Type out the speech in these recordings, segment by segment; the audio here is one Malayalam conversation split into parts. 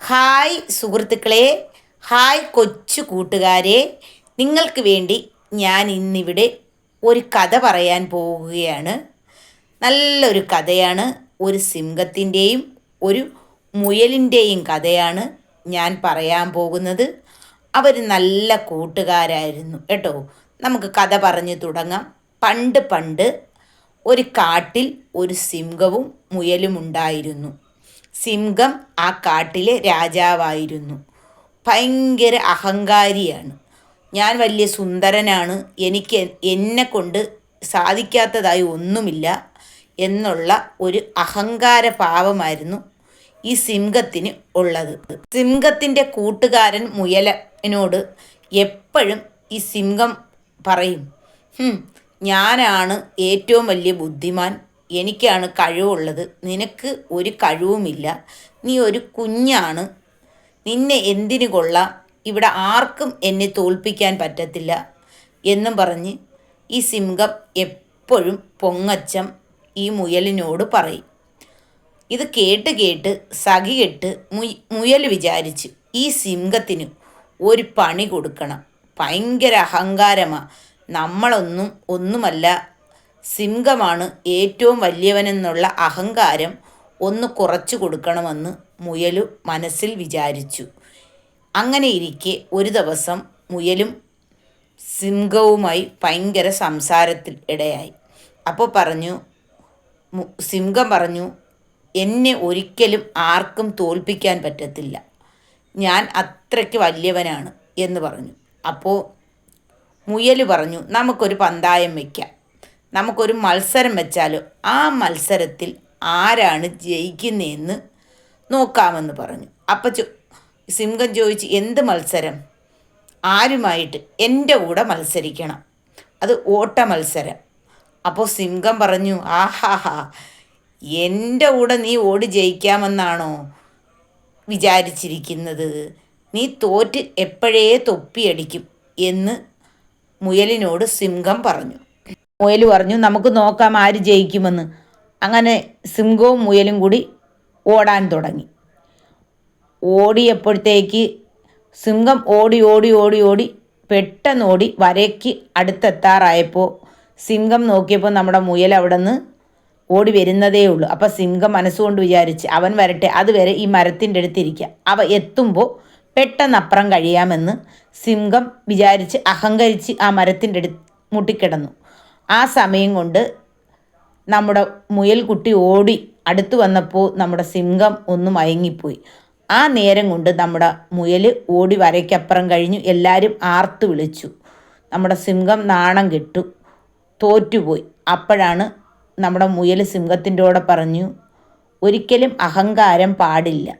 ഹായ് സുഹൃത്തുക്കളെ ഹായ് കൊച്ചു കൂട്ടുകാരെ. നിങ്ങൾക്ക് വേണ്ടി ഞാൻ ഇന്നിവിടെ ഒരു കഥ പറയാൻ പോവുകയാണ്. നല്ലൊരു കഥയാണ്. ഒരു സിംഹത്തിന്റെയും ഒരു മുയലിന്റെയും കഥയാണ് ഞാൻ പറയാൻ പോകുന്നത്. അവർ നല്ല കൂട്ടുകാരായിരുന്നു കേട്ടോ. നമുക്ക് കഥ പറഞ്ഞു തുടങ്ങാം. പണ്ട് പണ്ട് ഒരു കാട്ടിൽ ഒരു സിംഹവും മുയലും ഉണ്ടായിരുന്നു. സിംഹം ആ കാട്ടിലെ രാജാവായിരുന്നു. ഭയങ്കര അഹങ്കാരിയാണ്. ഞാൻ വലിയ സുന്ദരനാണ്. എനിക്ക് എന്നെ കൊണ്ട് സാധിക്കാത്തതായി ഒന്നുമില്ല എന്നുള്ള ഒരു അഹങ്കാര ഭാവമായിരുന്നു ഈ സിംഹത്തിന് ഉള്ളത്. സിംഹത്തിന്റെ കൂട്ടുകാരൻ മുയലനോട് എപ്പോഴും ഈ സിംഹം പറയും ഞാനാണ് ഏറ്റവും വലിയ ബുദ്ധിമാൻ. എനിക്കാണ് കഴിവുള്ളത്. നിനക്ക് ഒരു കഴിവുമില്ല. നീ ഒരു കുഞ്ഞാണ്. നിന്നെ എന്തിനു കൊള്ളാം? ഇവിടെ ആർക്കും എന്നെ തോൽപ്പിക്കാൻ പറ്റത്തില്ല എന്നും പറഞ്ഞ് ഈ സിംഹം എപ്പോഴും പൊങ്ങച്ചം ഈ മുയലിനോട് പറയും. ഇത് കേട്ട് കേട്ട് സഖി കെട്ട് മുയൽ വിചാരിച്ചു ഈ സിംഹത്തിന് ഒരു പണി കൊടുക്കണം. ഭയങ്കര അഹങ്കാരമാണ് നമ്മളൊന്നും ഒന്നുമല്ല സിംഹമാണ് ഏറ്റവും വലിയവനെന്നുള്ള അഹങ്കാരം ഒന്ന് കുറച്ചു കൊടുക്കണമെന്ന് മുയലു മനസ്സിൽ വിചാരിച്ചു. അങ്ങനെയിരിക്കെ ഒരു ദിവസം മുയലും സിംഹവുമായി ഭയങ്കര സംസാരത്തിൽ ഇടയായി. അപ്പോൾ പറഞ്ഞു സിംഹം പറഞ്ഞു എന്നെ ഒരിക്കലും ആർക്കും തോൽപ്പിക്കാൻ പറ്റത്തില്ല. ഞാൻ അത്രയ്ക്ക് വലിയവനാണ് എന്ന് പറഞ്ഞു. അപ്പോൾ മുയൽ പറഞ്ഞു നമുക്കൊരു പന്തായം വയ്ക്കാം നമുക്കൊരു മത്സരം വെച്ചാലോ ആ മത്സരത്തിൽ ആരാണ് ജയിക്കുന്നതെന്ന് നോക്കാമെന്ന് പറഞ്ഞു. അപ്പം ചോ സിംഹം ചോദിച്ച് എന്ത് മത്സരം? ആരുമായിട്ട്? എന്റെ കൂടെ മത്സരിക്കണം. അത് ഓട്ട മത്സരം. അപ്പോൾ സിംഹം പറഞ്ഞു ആഹാഹാ എന്റെ കൂടെ നീ ഓടി ജയിക്കാമെന്നാണോ വിചാരിച്ചിരിക്കുന്നത്? നീ തോറ്റ് എപ്പോഴേ തൊപ്പിയടിക്കും? എന്ന് മുയലിനോട് സിംഹം പറഞ്ഞു. മുയൽ പറഞ്ഞു നമുക്ക് നോക്കാം ആര് ജയിക്കുമെന്ന്. അങ്ങനെ സിംഹവും മുയലും കൂടി ഓടാൻ തുടങ്ങി. ഓടിയപ്പോഴത്തേക്ക് സിംഹം ഓടി ഓടി ഓടി ഓടി പെട്ടെന്ന് ഓടി വരയ്ക്ക് അടുത്തെത്താറായപ്പോൾ സിംഹം നോക്കിയപ്പോൾ നമ്മുടെ മുയൽ അവിടെ നിന്ന് ഓടി വരുന്നതേ ഉള്ളൂ. അപ്പോൾ സിംഹം മനസ്സുകൊണ്ട് വിചാരിച്ച് അവൻ വരട്ടെ അതുവരെ ഈ മരത്തിന്റെ അടുത്തിരിക്കുക അവ എത്തുമ്പോൾ പെട്ടെന്ന് അപ്പുറം കഴിയാമെന്ന് സിംഹം വിചാരിച്ച് അഹങ്കരിച്ച് ആ മരത്തിന്റെ അടുത്ത് മുട്ടിക്കിടന്നു. ആ സമയം കൊണ്ട് നമ്മുടെ മുയൽക്കുട്ടി ഓടി അടുത്ത് വന്നപ്പോൾ നമ്മുടെ സിംഹം ഒന്ന് മയങ്ങിപ്പോയി. ആ നേരം കൊണ്ട് നമ്മുടെ മുയൽ ഓടി വരയ്ക്കപ്പുറം കഴിഞ്ഞു. എല്ലാവരും ആർത്തു വിളിച്ചു. നമ്മുടെ സിംഹം നാണം കെട്ടു. തോറ്റുപോയി. അപ്പോഴാണ് നമ്മുടെ മുയൽ സിംഹത്തിന്റെ കൂടെ പറഞ്ഞു ഒരിക്കലും അഹങ്കാരം പാടില്ല.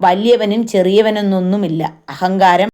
വലിയവനും ചെറിയവനെന്നൊന്നുമില്ല. അഹങ്കാരം